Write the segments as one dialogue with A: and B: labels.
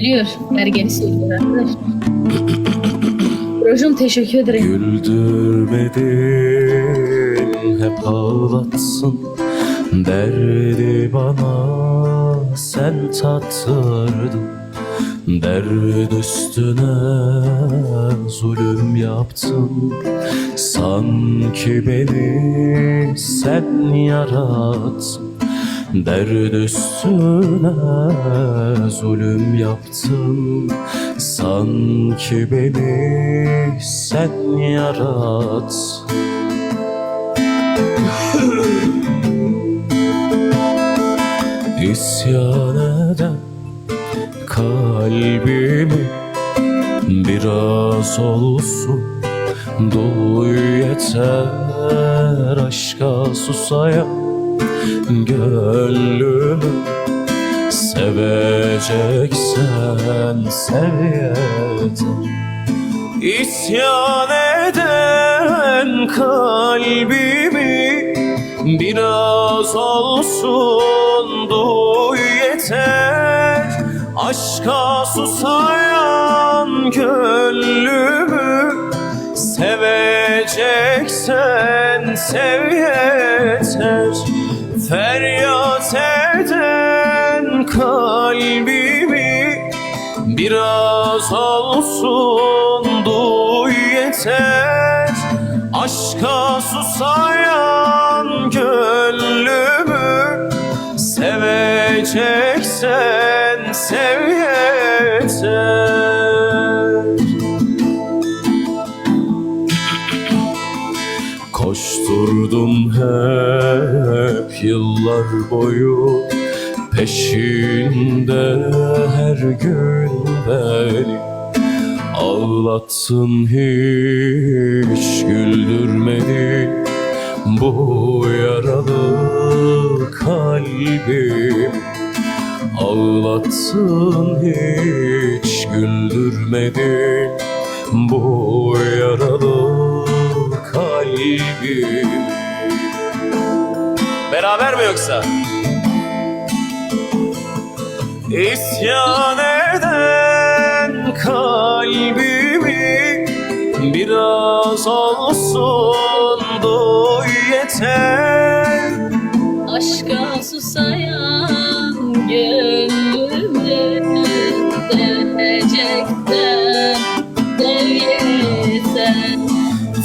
A: söylüyor. Ergeni söylüyor arkadaşlar. Rojum teşekkür ederim.
B: Güldürmedin hep ağlatsın Derdi bana sen tattırdın Derd üstüne zulüm yaptın Sanki beni sen yarattın Derd üstüne zulüm yaptın. Sanki beni sen yarattın. İsyan eden kalbimi Biraz olsun. Duy yeter Aşka susayan gönlümü Seveceksen sev yeter İsyan eden kalbimi Biraz olsun duy yeter. Aşka susayan gönlümü Seveceksen sev yeter Feryat eden kalbimi Biraz olsun duy yeter. Aşka susayan gönlümü Koşturdum hep yıllar boyu. Peşinde her gün beni Ağlattın hiç güldürmedin Bu yaralı kalbim Ağlattın hiç güldürmedin Bu yaralı kalbim Beraber mi yoksa? İsyan eden kalbimi Biraz olsun duy yeter
A: Aşka susayan gönlümü seveceksen sev yeter.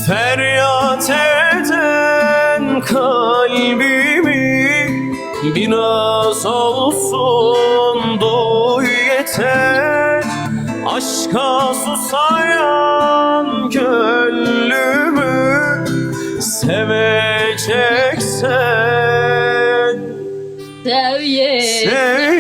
B: Feryat eden kalbimi Biraz olsun duy yeter. Aşka susayan gönlümü Seveceksen sev yeter